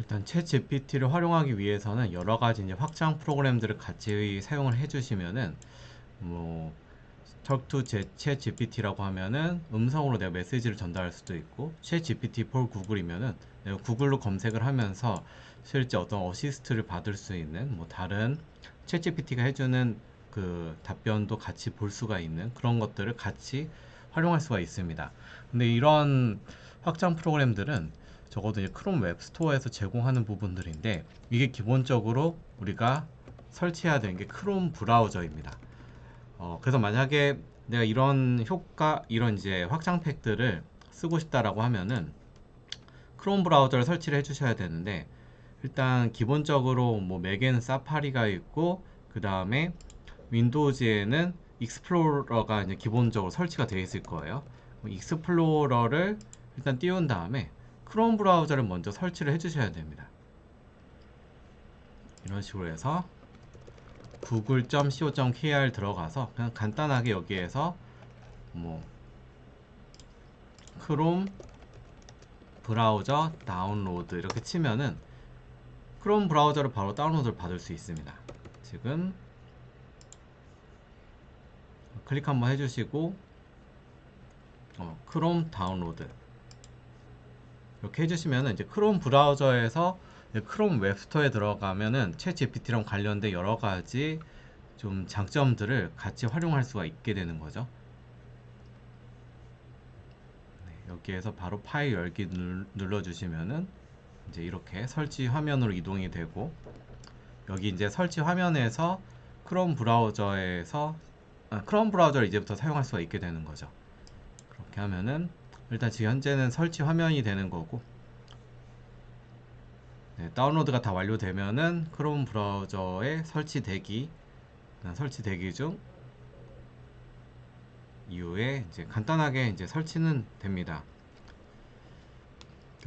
일단 챗 GPT를 활용하기 위해서는 여러 가지 이제 확장 프로그램들을 같이 사용을 해주시면은 뭐 Talk to 챗 GPT라고 하면은 음성으로 내가 메시지를 전달할 수도 있고 챗 GPT for 구글이면은 내가 구글로 검색을 하면서 실제 어떤 어시스트를 받을 수 있는 뭐 다른 챗 GPT가 해주는 그 답변도 같이 볼 수가 있는 그런 것들을 같이 활용할 수가 있습니다. 근데 이런 확장 프로그램들은 적어도 이제 크롬 웹스토어에서 제공하는 부분들인데 이게 기본적으로 우리가 설치해야 되는 게 크롬 브라우저입니다. 어, 그래서 만약에 내가 이런 효과, 이런 이제 확장 팩들을 쓰고 싶다라고 하면은 크롬 브라우저를 설치를 해주셔야 되는데 일단 기본적으로 뭐 맥에는 사파리가 있고 그 다음에 윈도우즈에는 익스플로러가 이제 기본적으로 설치가 되어 있을 거예요. 익스플로러를 일단 띄운 다음에 크롬 브라우저를 먼저 설치를 해주셔야 됩니다. 이런 식으로 해서 google.co.kr 들어가서 그냥 간단하게 여기에서 뭐 크롬 브라우저 다운로드 이렇게 치면은 크롬 브라우저를 바로 다운로드를 받을 수 있습니다. 지금 클릭 한번 해주시고 어, 크롬 다운로드 이렇게 해주시면 이제 크롬 브라우저에서 크롬 웹스토어에 들어가면은 챗 GPT랑 관련된 여러 가지 좀 장점들을 같이 활용할 수가 있게 되는 거죠. 네, 여기에서 바로 파일 열기 눌러주시면은 이제 이렇게 설치 화면으로 이동이 되고 여기 이제 설치 화면에서 크롬 브라우저에서 아, 크롬 브라우저를 이제부터 사용할 수가 있게 되는 거죠. 그렇게 하면은 일단 지금 현재는 설치 화면이 되는 거고 네, 다운로드가 다 완료되면은 크롬 브라우저에 설치 대기 설치 대기 중 이후에 이제 간단하게 이제 설치는 됩니다.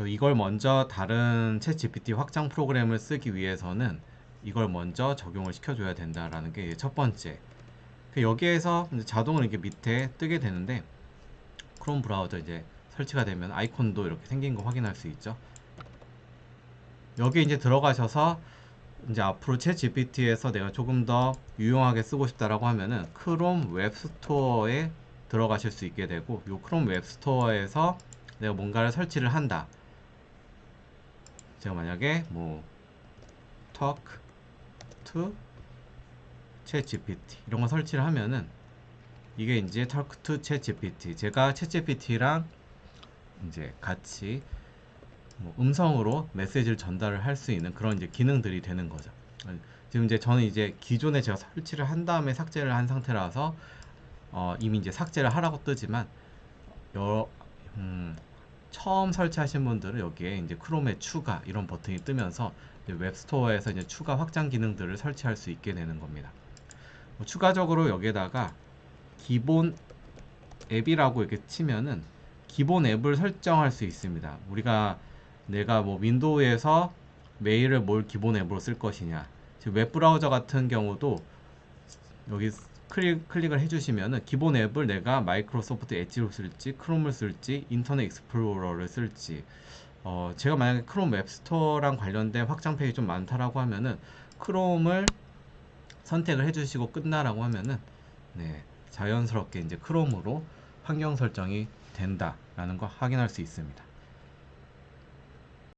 이걸 먼저 다른 챗 GPT 확장 프로그램을 쓰기 위해서는 이걸 먼저 적용을 시켜줘야 된다라는 게 첫 번째. 그 여기에서 자동으로 이렇게 밑에 뜨게 되는데 크롬 브라우저 이제 설치가 되면 아이콘도 이렇게 생긴 거 확인할 수 있죠. 여기 이제 들어가셔서 이제 앞으로 챗 GPT에서 내가 조금 더 유용하게 쓰고 싶다라고 하면은 크롬 웹스토어에 들어가실 수 있게 되고 이 크롬 웹스토어에서 내가 뭔가를 설치를 한다. 제가 만약에 뭐 talk to chat GPT 이런 거 설치를 하면은 이게 이제 talk to chat GPT 제가 chat GPT랑 이제 같이 뭐 음성으로 메시지를 전달을 할 수 있는 그런 이제 기능들이 되는 거죠. 지금 이제 저는 이제 기존에 제가 설치를 한 다음에 삭제를 한 상태라서 어 이미 이제 삭제를 하라고 뜨지만 여, 음, 처음 설치하신 분들은 여기에 이제 크롬의 추가 이런 버튼이 뜨면서 웹스토어에서 이제 추가 확장 기능들을 설치할 수 있게 되는 겁니다. 뭐 추가적으로 여기에다가 기본 앱이라고 이렇게 치면은 기본 앱을 설정할 수 있습니다. 우리가 내가 뭐 윈도우에서 메일을 뭘 기본 앱으로 쓸 것이냐. 지금 웹브라우저 같은 경우도 여기 클릭, 클릭을 해주시면은 기본 앱을 내가 마이크로소프트 엣지로 쓸지, 크롬을 쓸지, 인터넷 익스플로러를 쓸지. 어, 제가 만약에 크롬 웹스토어랑 관련된 확장 페이지 좀 많다라고 하면은 크롬을 선택을 해주시고 끝나라고 하면은 네, 자연스럽게 이제 크롬으로 환경 설정이 된다라는 거 확인할 수 있습니다.